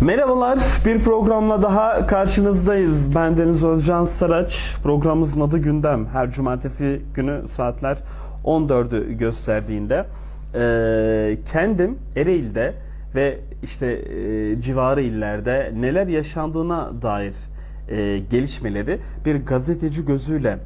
Merhabalar, bir programla daha karşınızdayız. Ben Deniz Özcan Saraç. Programımızın adı Gündem. Her cumartesi günü saatler 14'ü gösterdiğinde e, kendim Ereğli'de ve işte e, civarı illerde neler yaşandığına dair e, gelişmeleri bir gazeteci gözüyle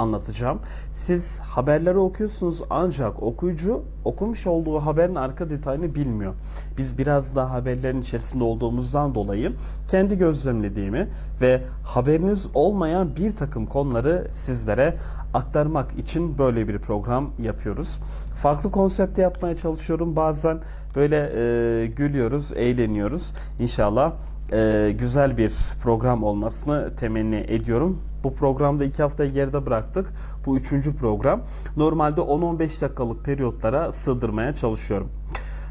anlatacağım. Siz haberleri okuyorsunuz ancak okuyucu okumuş olduğu haberin arka detayını bilmiyor. Biz biraz daha haberlerin içerisinde olduğumuzdan dolayı kendi gözlemlediğimi ve haberiniz olmayan bir takım konuları sizlere aktarmak için böyle bir program yapıyoruz. Farklı konsepte yapmaya çalışıyorum. Bazen böyle e, gülüyoruz, eğleniyoruz. İnşallah e, güzel bir program olmasını temenni ediyorum. Bu programda iki haftayı geride bıraktık. Bu üçüncü program. Normalde 10-15 dakikalık periyotlara sığdırmaya çalışıyorum.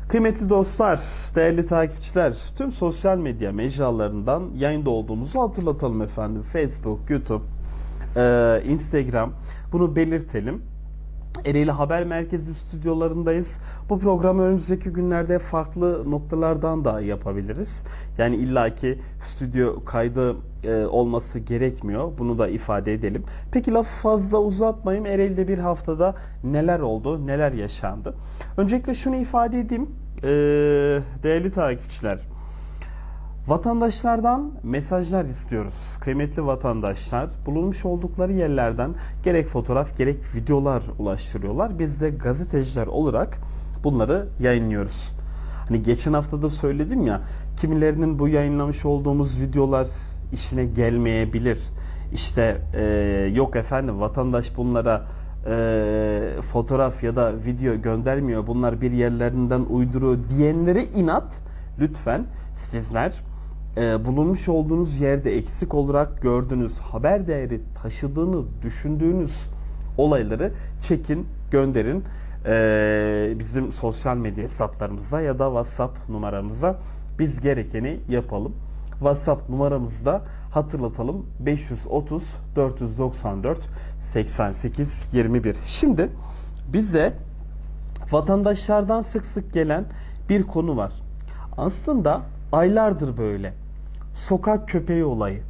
Kıymetli dostlar, değerli takipçiler, tüm sosyal medya mecralarından yayında olduğumuzu hatırlatalım efendim. Facebook, YouTube, Instagram bunu belirtelim. Ereğli Haber Merkezi stüdyolarındayız. Bu programı önümüzdeki günlerde farklı noktalardan da yapabiliriz. Yani illaki stüdyo kaydı e, olması gerekmiyor. Bunu da ifade edelim. Peki lafı fazla uzatmayayım. Ereğli'de bir haftada neler oldu, neler yaşandı? Öncelikle şunu ifade edeyim. E, değerli takipçiler. Vatandaşlardan mesajlar istiyoruz. Kıymetli vatandaşlar bulunmuş oldukları yerlerden gerek fotoğraf gerek videolar ulaştırıyorlar. Biz de gazeteciler olarak bunları yayınlıyoruz. Hani geçen hafta da söyledim ya kimilerinin bu yayınlamış olduğumuz videolar işine gelmeyebilir. İşte e, yok efendim vatandaş bunlara e, fotoğraf ya da video göndermiyor. Bunlar bir yerlerinden uyduruyor diyenlere inat lütfen sizler e, bulunmuş olduğunuz yerde eksik olarak gördüğünüz haber değeri taşıdığını düşündüğünüz olayları çekin gönderin e, bizim sosyal medya hesaplarımıza ya da WhatsApp numaramıza biz gerekeni yapalım. WhatsApp numaramızda hatırlatalım 530 494 88 21. Şimdi bize vatandaşlardan sık sık gelen bir konu var. Aslında aylardır böyle. Sokak köpeği olayı.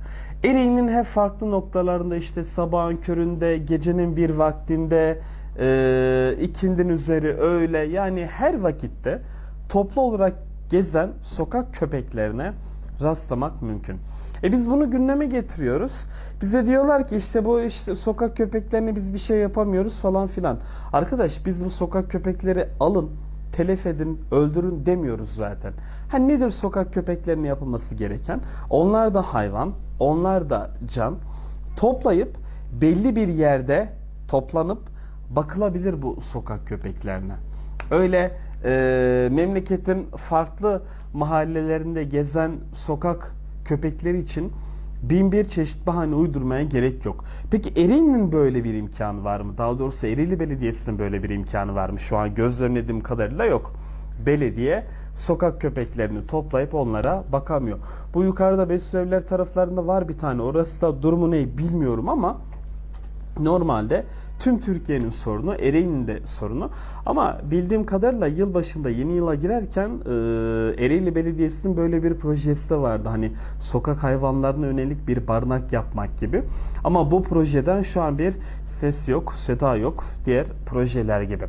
Ereğli'nin hep farklı noktalarında işte sabahın köründe, gecenin bir vaktinde, e, ikindin üzeri öğle yani her vakitte toplu olarak gezen sokak köpeklerine rastlamak mümkün. E biz bunu gündeme getiriyoruz. Bize diyorlar ki işte bu işte sokak köpeklerine biz bir şey yapamıyoruz falan filan. Arkadaş biz bu sokak köpekleri alın, telef edin, öldürün demiyoruz zaten. Ha nedir sokak köpeklerine yapılması gereken? Onlar da hayvan, onlar da can. Toplayıp belli bir yerde toplanıp bakılabilir bu sokak köpeklerine. Öyle e, memleketin farklı mahallelerinde gezen sokak köpekleri için bin bir çeşit bahane uydurmaya gerek yok. Peki Ereğli'nin böyle bir imkanı var mı? Daha doğrusu Ereğli Belediyesi'nin böyle bir imkanı var mı? Şu an gözlemlediğim kadarıyla yok. Belediye sokak köpeklerini toplayıp onlara bakamıyor. Bu yukarıda Besüevler taraflarında var bir tane. Orası da durumu ne bilmiyorum ama normalde tüm Türkiye'nin sorunu, Ereğli'nin de sorunu. Ama bildiğim kadarıyla yılbaşında yeni yıla girerken e, Ereğli Belediyesi'nin böyle bir projesi de vardı. Hani sokak hayvanlarına yönelik bir barınak yapmak gibi. Ama bu projeden şu an bir ses yok, seda yok. Diğer projeler gibi.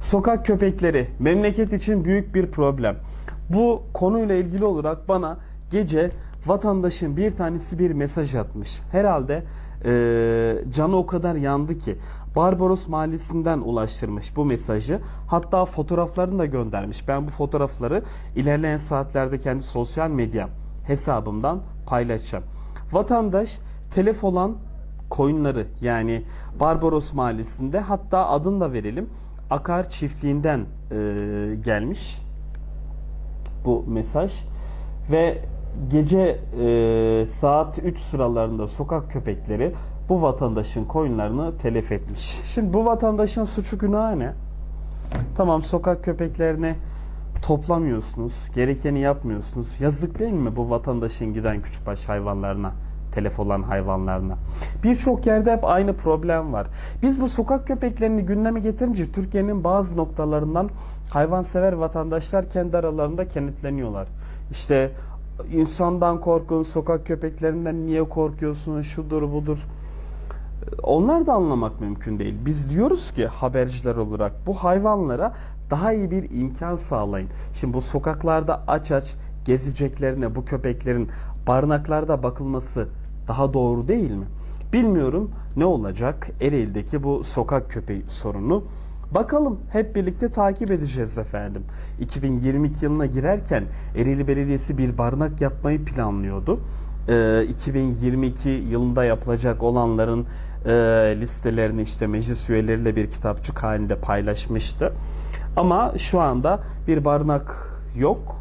Sokak köpekleri memleket için büyük bir problem. Bu konuyla ilgili olarak bana gece vatandaşın bir tanesi bir mesaj atmış. Herhalde e, canı o kadar yandı ki Barbaros Mahallesi'nden ulaştırmış bu mesajı. Hatta fotoğraflarını da göndermiş. Ben bu fotoğrafları ilerleyen saatlerde kendi sosyal medya hesabımdan paylaşacağım. Vatandaş telef olan koyunları yani Barbaros Mahallesi'nde hatta adını da verelim. Akar çiftliğinden e, gelmiş bu mesaj ve gece e, saat 3 sıralarında sokak köpekleri bu vatandaşın koyunlarını telef etmiş. Şimdi bu vatandaşın suçu günahı ne? Tamam sokak köpeklerini toplamıyorsunuz, gerekeni yapmıyorsunuz. Yazık değil mi bu vatandaşın giden küçükbaş hayvanlarına, telef olan hayvanlarına? Birçok yerde hep aynı problem var. Biz bu sokak köpeklerini gündeme getirince Türkiye'nin bazı noktalarından hayvansever vatandaşlar kendi aralarında kenetleniyorlar. İşte insandan korkun, sokak köpeklerinden niye korkuyorsun, şudur budur. Onlar da anlamak mümkün değil. Biz diyoruz ki haberciler olarak bu hayvanlara daha iyi bir imkan sağlayın. Şimdi bu sokaklarda aç aç gezeceklerine bu köpeklerin barınaklarda bakılması daha doğru değil mi? Bilmiyorum ne olacak Ereğli'deki bu sokak köpeği sorunu. Bakalım hep birlikte takip edeceğiz efendim. 2022 yılına girerken Ereğli Belediyesi bir barınak yapmayı planlıyordu. Ee, 2022 yılında yapılacak olanların e, listelerini işte meclis üyeleriyle bir kitapçık halinde paylaşmıştı. Ama şu anda bir barınak yok.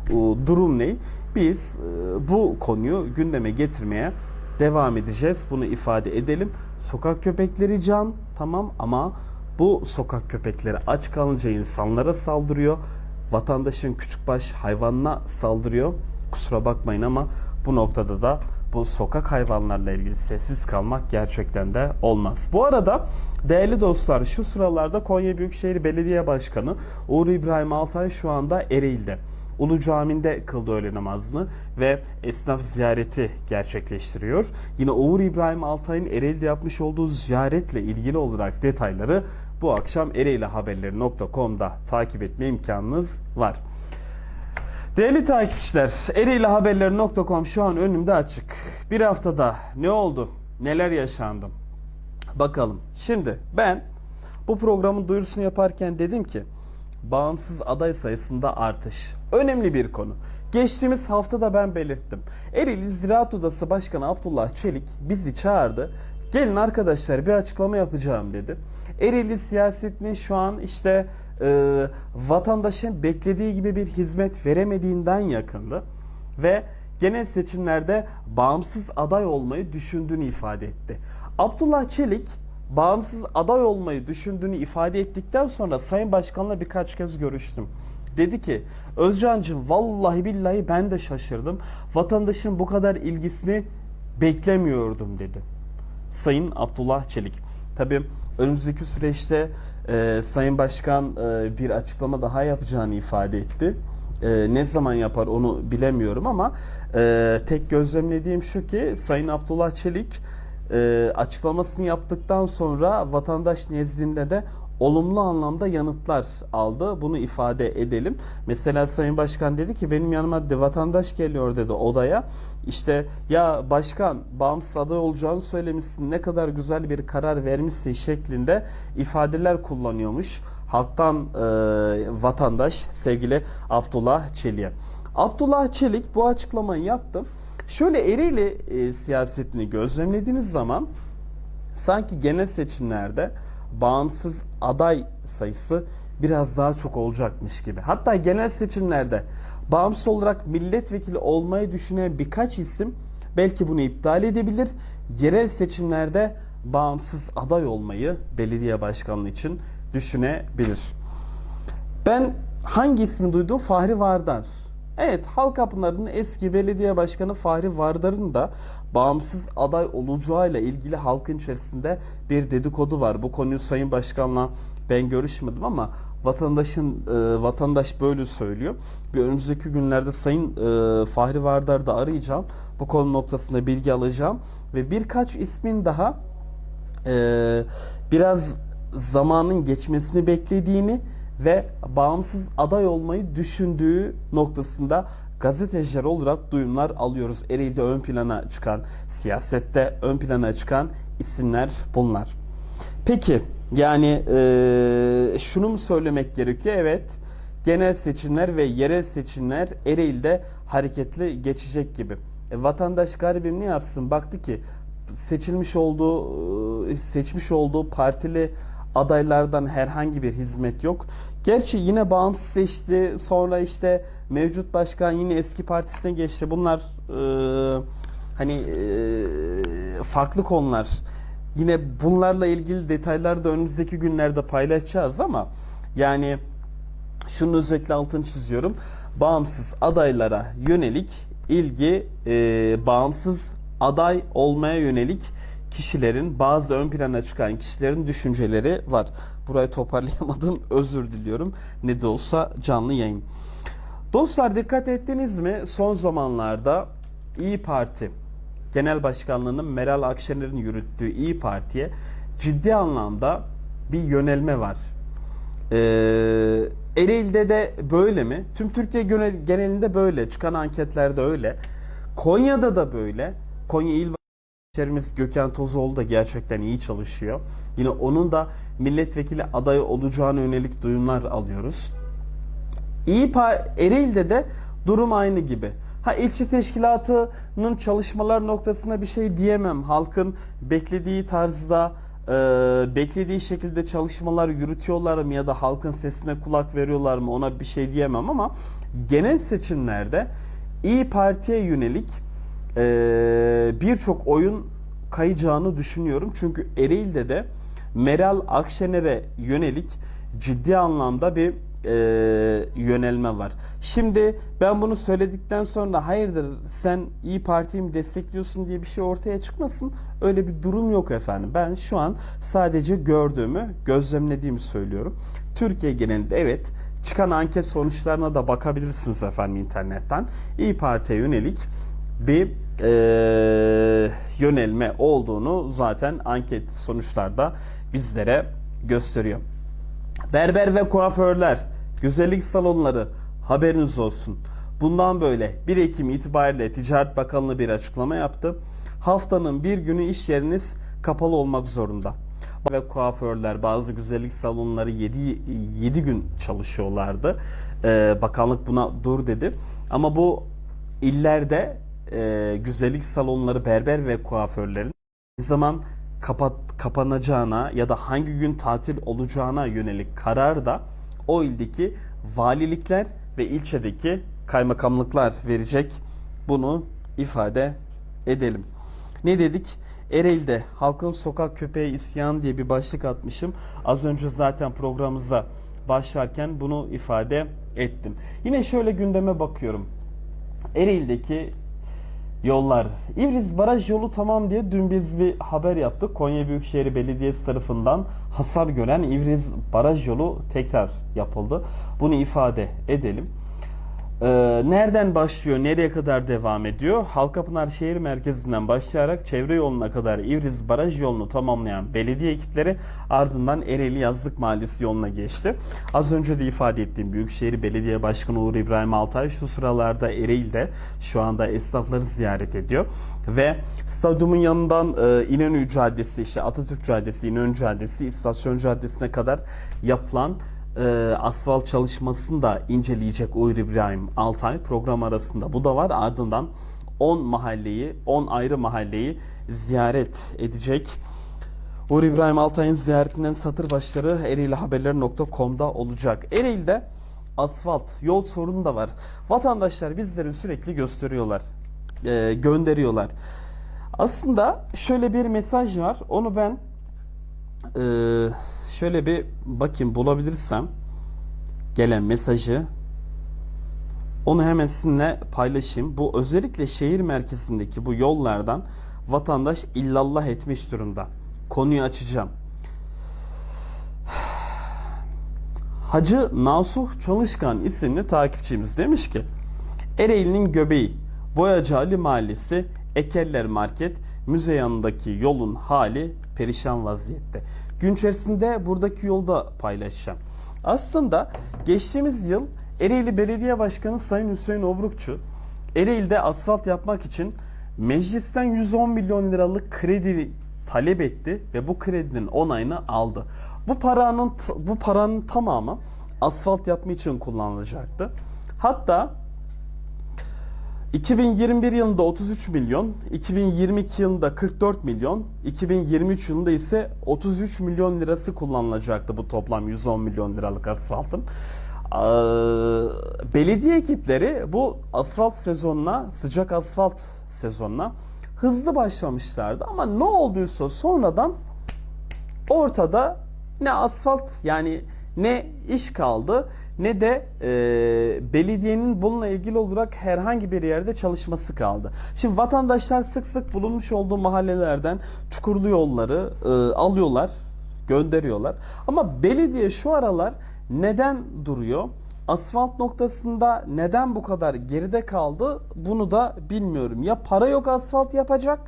Durum ne? Biz e, bu konuyu gündeme getirmeye devam edeceğiz. Bunu ifade edelim. Sokak köpekleri can tamam ama bu sokak köpekleri aç kalınca insanlara saldırıyor. Vatandaşın küçükbaş hayvanına saldırıyor. Kusura bakmayın ama bu noktada da bu sokak hayvanlarla ilgili sessiz kalmak gerçekten de olmaz. Bu arada değerli dostlar şu sıralarda Konya Büyükşehir Belediye Başkanı Uğur İbrahim Altay şu anda Ereğli'de. Ulu Cami'nde kıldı öğle namazını ve esnaf ziyareti gerçekleştiriyor. Yine Uğur İbrahim Altay'ın Ereğli'de yapmış olduğu ziyaretle ilgili olarak detayları bu akşam ereğlihaberleri.com'da takip etme imkanınız var. Değerli takipçiler, ereğlihaberleri.com şu an önümde açık. Bir haftada ne oldu? Neler yaşandı? Bakalım. Şimdi ben bu programın duyurusunu yaparken dedim ki bağımsız aday sayısında artış. Önemli bir konu. Geçtiğimiz hafta da ben belirttim. Ereğli Ziraat Odası Başkanı Abdullah Çelik bizi çağırdı. Gelin arkadaşlar bir açıklama yapacağım dedi. Ereğli siyasetinin şu an işte e, vatandaşın beklediği gibi bir hizmet veremediğinden yakındı. Ve genel seçimlerde bağımsız aday olmayı düşündüğünü ifade etti. Abdullah Çelik bağımsız aday olmayı düşündüğünü ifade ettikten sonra Sayın Başkan'la birkaç kez görüştüm. Dedi ki Özcan'cığım vallahi billahi ben de şaşırdım. Vatandaşın bu kadar ilgisini beklemiyordum dedi. Sayın Abdullah Çelik. Tabi önümüzdeki süreçte e, Sayın Başkan e, bir açıklama daha yapacağını ifade etti. E, ne zaman yapar onu bilemiyorum ama e, tek gözlemlediğim şu ki Sayın Abdullah Çelik e, açıklamasını yaptıktan sonra vatandaş nezdinde de olumlu anlamda yanıtlar aldı. Bunu ifade edelim. Mesela Sayın Başkan dedi ki benim yanıma de vatandaş geliyor dedi odaya. İşte ya başkan bağımsız aday olacağını söylemişsin ne kadar güzel bir karar vermişsin şeklinde ifadeler kullanıyormuş. Halktan e, vatandaş sevgili Abdullah Çelik'e. Abdullah Çelik bu açıklamayı yaptı. Şöyle Ereğli e, siyasetini gözlemlediğiniz zaman sanki genel seçimlerde bağımsız aday sayısı biraz daha çok olacakmış gibi. Hatta genel seçimlerde bağımsız olarak milletvekili olmayı düşünen birkaç isim belki bunu iptal edebilir. Yerel seçimlerde bağımsız aday olmayı belediye başkanlığı için düşünebilir. Ben hangi ismi duydum? Fahri Vardar. Evet, Halkapınar'ın eski belediye başkanı Fahri Vardar'ın da bağımsız aday olacağıyla ilgili halkın içerisinde bir dedikodu var. Bu konuyu Sayın Başkan'la ben görüşmedim ama vatandaşın e, vatandaş böyle söylüyor. Bir önümüzdeki günlerde Sayın e, Fahri Vardar'da arayacağım. Bu konu noktasında bilgi alacağım ve birkaç ismin daha e, biraz zamanın geçmesini beklediğini ve bağımsız aday olmayı düşündüğü noktasında gazeteciler olarak duyumlar alıyoruz. Ereğli'de ön plana çıkan, siyasette ön plana çıkan isimler bunlar. Peki yani e, şunu mu söylemek gerekiyor? Evet genel seçimler ve yerel seçimler Ereğli'de hareketli geçecek gibi. E, vatandaş garibim ne yapsın? Baktı ki seçilmiş olduğu e, seçmiş olduğu partili adaylardan herhangi bir hizmet yok. Gerçi yine bağımsız seçti. Sonra işte mevcut başkan yine eski partisine geçti. Bunlar e, hani e, farklı konular. Yine bunlarla ilgili detayları da önümüzdeki günlerde paylaşacağız ama yani şunu özellikle altını çiziyorum. Bağımsız adaylara yönelik ilgi e, bağımsız aday olmaya yönelik kişilerin bazı ön plana çıkan kişilerin düşünceleri var. Burayı toparlayamadım. Özür diliyorum. Ne de olsa canlı yayın. Dostlar dikkat ettiniz mi? Son zamanlarda İyi Parti Genel Başkanlığı'nın Meral Akşener'in yürüttüğü İyi Parti'ye ciddi anlamda bir yönelme var. Ee, Ereğli'de de böyle mi? Tüm Türkiye genel- genelinde böyle. Çıkan anketlerde öyle. Konya'da da böyle. Konya İl Başkanımız Gökhan Tozoğlu da gerçekten iyi çalışıyor. Yine onun da milletvekili adayı olacağına yönelik duyumlar alıyoruz. İyi Ereğli'de de durum aynı gibi. Ha ilçe teşkilatının çalışmalar noktasında bir şey diyemem. Halkın beklediği tarzda e, beklediği şekilde çalışmalar yürütüyorlar mı ya da halkın sesine kulak veriyorlar mı ona bir şey diyemem ama genel seçimlerde İyi Parti'ye yönelik e, birçok oyun kayacağını düşünüyorum. Çünkü Ereğli'de de Meral Akşener'e yönelik ciddi anlamda bir e, yönelme var. Şimdi ben bunu söyledikten sonra hayırdır sen İyi Parti'yi mi destekliyorsun diye bir şey ortaya çıkmasın. Öyle bir durum yok efendim. Ben şu an sadece gördüğümü, gözlemlediğimi söylüyorum. Türkiye genelinde evet çıkan anket sonuçlarına da bakabilirsiniz efendim internetten. İyi Parti'ye yönelik bir e, yönelme olduğunu zaten anket sonuçlarda bizlere gösteriyor. Berber ve kuaförler, güzellik salonları haberiniz olsun. Bundan böyle 1 Ekim itibariyle Ticaret Bakanlığı bir açıklama yaptı. Haftanın bir günü iş yeriniz kapalı olmak zorunda. Ve kuaförler, bazı güzellik salonları 7, 7 gün çalışıyorlardı. Ee, bakanlık buna dur dedi. Ama bu illerde e, güzellik salonları, berber ve kuaförlerin ne zaman kapat, kapanacağına ya da hangi gün tatil olacağına yönelik karar da o ildeki valilikler ve ilçedeki kaymakamlıklar verecek. Bunu ifade edelim. Ne dedik? Ereğli'de halkın sokak köpeği isyan diye bir başlık atmışım. Az önce zaten programımıza başlarken bunu ifade ettim. Yine şöyle gündeme bakıyorum. Ereğli'deki yollar. İvriz Baraj yolu tamam diye dün biz bir haber yaptık. Konya Büyükşehir Belediyesi tarafından hasar gören İvriz Baraj yolu tekrar yapıldı. Bunu ifade edelim. Ee, nereden başlıyor, nereye kadar devam ediyor? Halkapınar şehir merkezinden başlayarak çevre yoluna kadar İvriz Baraj yolunu tamamlayan belediye ekipleri ardından Ereğli Yazlık Mahallesi yoluna geçti. Az önce de ifade ettiğim Büyükşehir Belediye Başkanı Uğur İbrahim Altay şu sıralarda Ereğli'de şu anda esnafları ziyaret ediyor. Ve stadyumun yanından e, İnönü Caddesi, işte Atatürk Caddesi, İnönü Caddesi, İstasyon Caddesi'ne kadar yapılan e, asfalt çalışmasını da inceleyecek Uğur İbrahim Altay program arasında bu da var. Ardından 10 mahalleyi, 10 ayrı mahalleyi ziyaret edecek. Uğur İbrahim Altay'ın ziyaretinden satır başları ereğlihaberleri.com'da olacak. Ereğli'de asfalt, yol sorunu da var. Vatandaşlar bizleri sürekli gösteriyorlar, e, gönderiyorlar. Aslında şöyle bir mesaj var. Onu ben e, şöyle bir bakayım bulabilirsem gelen mesajı onu hemen sizinle paylaşayım. Bu özellikle şehir merkezindeki bu yollardan vatandaş illallah etmiş durumda. Konuyu açacağım. Hacı Nasuh Çalışkan isimli takipçimiz demiş ki Ereğli'nin göbeği Boyacı Ali Mahallesi Ekerler Market müze yanındaki yolun hali perişan vaziyette. Gün içerisinde buradaki yolda paylaşacağım. Aslında geçtiğimiz yıl Ereğli Belediye Başkanı Sayın Hüseyin Obrukçu Ereğli'de asfalt yapmak için meclisten 110 milyon liralık kredi talep etti ve bu kredinin onayını aldı. Bu paranın bu paranın tamamı asfalt yapma için kullanılacaktı. Hatta 2021 yılında 33 milyon, 2022 yılında 44 milyon, 2023 yılında ise 33 milyon lirası kullanılacaktı bu toplam 110 milyon liralık asfaltın. Ee, belediye ekipleri bu asfalt sezonuna, sıcak asfalt sezonuna hızlı başlamışlardı ama ne olduysa sonradan ortada ne asfalt yani ne iş kaldı ne de e, belediyenin bununla ilgili olarak herhangi bir yerde çalışması kaldı. Şimdi vatandaşlar sık sık bulunmuş olduğu mahallelerden çukurlu yolları e, alıyorlar, gönderiyorlar. Ama belediye şu aralar neden duruyor? asfalt noktasında neden bu kadar geride kaldı bunu da bilmiyorum. Ya para yok asfalt yapacak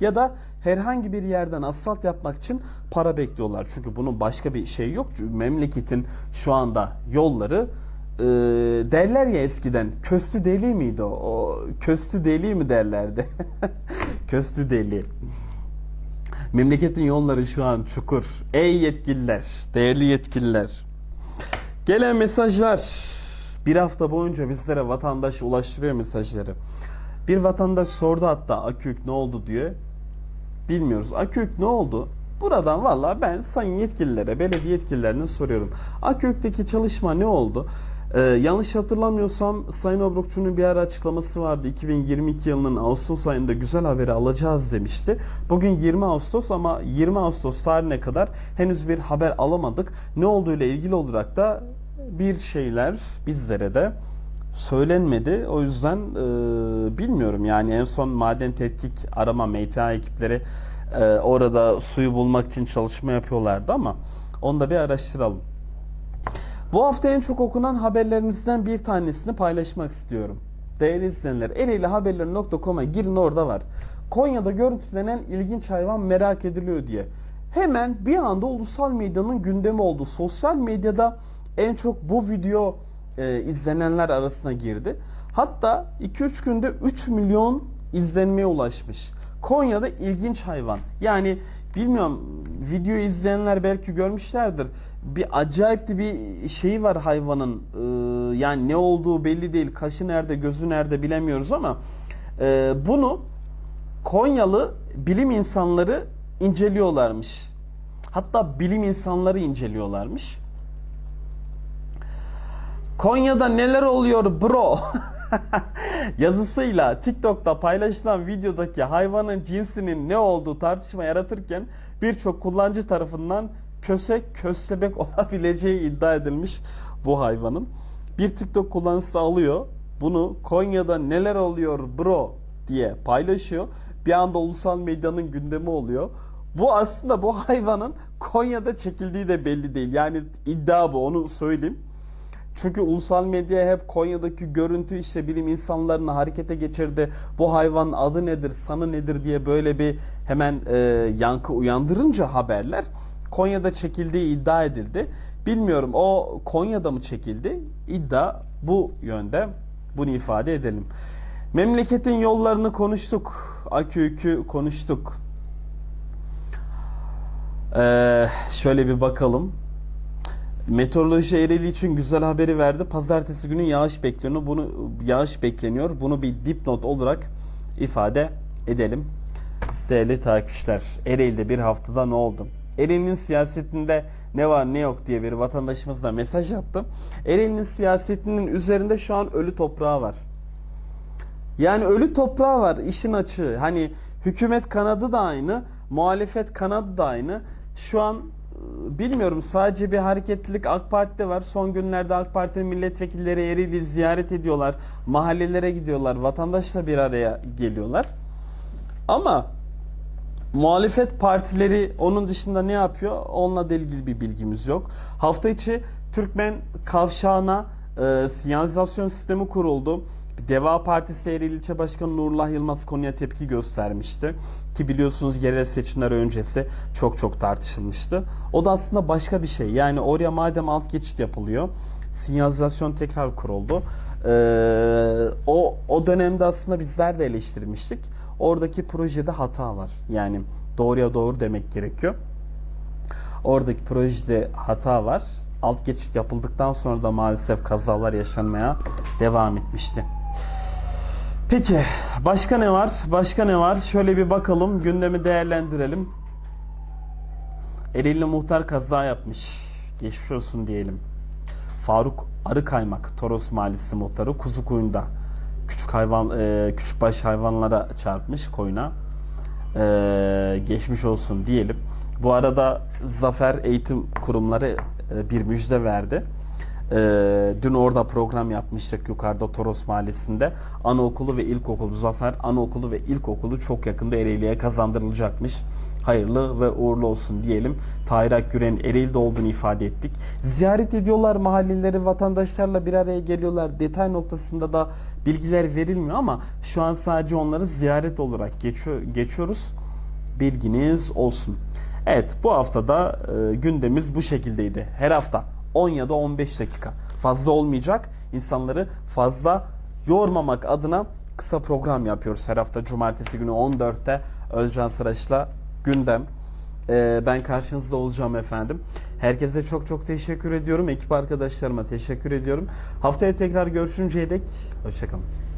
ya da herhangi bir yerden asfalt yapmak için para bekliyorlar. Çünkü bunun başka bir şey yok. Çünkü memleketin şu anda yolları e, derler ya eskiden köstü deli miydi o? o köstü deli mi derlerdi? köstü deli. Memleketin yolları şu an çukur. Ey yetkililer, değerli yetkililer. Gelen mesajlar bir hafta boyunca bizlere vatandaş ulaştırıyor mesajları. Bir vatandaş sordu hatta Akük ne oldu diye. Bilmiyoruz. Akük ne oldu? Buradan valla ben sayın yetkililere, belediye yetkililerine soruyorum. Akük'teki çalışma ne oldu? Ee, yanlış hatırlamıyorsam Sayın Obrukçu'nun bir ara açıklaması vardı. 2022 yılının Ağustos ayında güzel haberi alacağız demişti. Bugün 20 Ağustos ama 20 Ağustos tarihine kadar henüz bir haber alamadık. Ne olduğuyla ilgili olarak da bir şeyler bizlere de söylenmedi. O yüzden e, bilmiyorum yani en son maden tetkik arama MTA ekipleri e, orada suyu bulmak için çalışma yapıyorlardı ama onu da bir araştıralım. Bu hafta en çok okunan haberlerimizden bir tanesini paylaşmak istiyorum. Değerli izleyenler, ereğlihaberleri.com'a girin orada var. Konya'da görüntülenen ilginç hayvan merak ediliyor diye. Hemen bir anda ulusal medyanın gündemi oldu. Sosyal medyada en çok bu video e, izlenenler arasına girdi. Hatta 2-3 günde 3 milyon izlenmeye ulaşmış. Konya'da ilginç hayvan. Yani bilmiyorum video izleyenler belki görmüşlerdir. Bir acayip de bir şeyi var hayvanın. Ee, yani ne olduğu belli değil. Kaşı nerede, gözü nerede bilemiyoruz ama e, bunu Konyalı bilim insanları inceliyorlarmış. Hatta bilim insanları inceliyorlarmış. Konya'da neler oluyor bro? Yazısıyla TikTok'ta paylaşılan videodaki hayvanın cinsinin ne olduğu tartışma yaratırken birçok kullanıcı tarafından kösek köstebek olabileceği iddia edilmiş bu hayvanın. Bir TikTok kullanıcısı alıyor bunu Konya'da neler oluyor bro diye paylaşıyor. Bir anda ulusal medyanın gündemi oluyor. Bu aslında bu hayvanın Konya'da çekildiği de belli değil. Yani iddia bu onu söyleyeyim. Çünkü ulusal medya hep Konya'daki görüntü işte bilim insanlarını harekete geçirdi. Bu hayvanın adı nedir, sanı nedir diye böyle bir hemen e, yankı uyandırınca haberler Konya'da çekildiği iddia edildi. Bilmiyorum o Konya'da mı çekildi? İddia bu yönde. Bunu ifade edelim. Memleketin yollarını konuştuk. Akü konuştuk. Ee, şöyle bir bakalım. Meteoroloji Ereğli için güzel haberi verdi. Pazartesi günü yağış bekleniyor. Bunu yağış bekleniyor. Bunu bir dipnot olarak ifade edelim. Değerli takipçiler, Ereğli'de bir haftada ne oldu? Ereğli'nin siyasetinde ne var ne yok diye bir vatandaşımız da mesaj attı. Ereğli'nin siyasetinin üzerinde şu an ölü toprağı var. Yani ölü toprağı var işin açığı. Hani hükümet kanadı da aynı, muhalefet kanadı da aynı. Şu an bilmiyorum sadece bir hareketlilik AK Parti'de var. Son günlerde AK Parti'nin milletvekilleri Ereğli'yi ziyaret ediyorlar. Mahallelere gidiyorlar. Vatandaşla bir araya geliyorlar. Ama muhalefet partileri onun dışında ne yapıyor? Onunla da ilgili bir bilgimiz yok. Hafta içi Türkmen kavşağına e, sinyalizasyon sistemi kuruldu. Deva Partisi Ereğli İlçe Başkanı Nurullah Yılmaz konuya tepki göstermişti. Ki biliyorsunuz yerel seçimler öncesi çok çok tartışılmıştı. O da aslında başka bir şey. Yani oraya madem alt geçit yapılıyor, sinyalizasyon tekrar kuruldu. Ee, o, o dönemde aslında bizler de eleştirmiştik. Oradaki projede hata var. Yani doğruya doğru demek gerekiyor. Oradaki projede hata var. Alt geçit yapıldıktan sonra da maalesef kazalar yaşanmaya devam etmişti. Peki başka ne var? Başka ne var? Şöyle bir bakalım, gündemi değerlendirelim. Ereğli muhtar kaza yapmış. Geçmiş olsun diyelim. Faruk Arıkaymak, Toros Mahallesi muhtarı Kuzukuyu'nda küçük hayvan e, küçük baş hayvanlara çarpmış koyuna. E, geçmiş olsun diyelim. Bu arada Zafer Eğitim Kurumları e, bir müjde verdi. Ee, dün orada program yapmıştık yukarıda Toros Mahallesi'nde. Anaokulu ve ilkokulu Zafer Anaokulu ve ilkokulu çok yakında Ereğli'ye kazandırılacakmış. hayırlı ve uğurlu olsun diyelim. Tahir Akgüren'in Ereğli'de olduğunu ifade ettik. Ziyaret ediyorlar mahalleleri vatandaşlarla bir araya geliyorlar. Detay noktasında da bilgiler verilmiyor ama şu an sadece onları ziyaret olarak geçiyor, geçiyoruz. Bilginiz olsun. Evet bu haftada e, gündemimiz bu şekildeydi. Her hafta 10 ya da 15 dakika. Fazla olmayacak. İnsanları fazla yormamak adına kısa program yapıyoruz. Her hafta cumartesi günü 14'te Özcan Sıraç'la gündem. E, ben karşınızda olacağım efendim. Herkese çok çok teşekkür ediyorum. Ekip arkadaşlarıma teşekkür ediyorum. Haftaya tekrar görüşünceye dek hoşçakalın.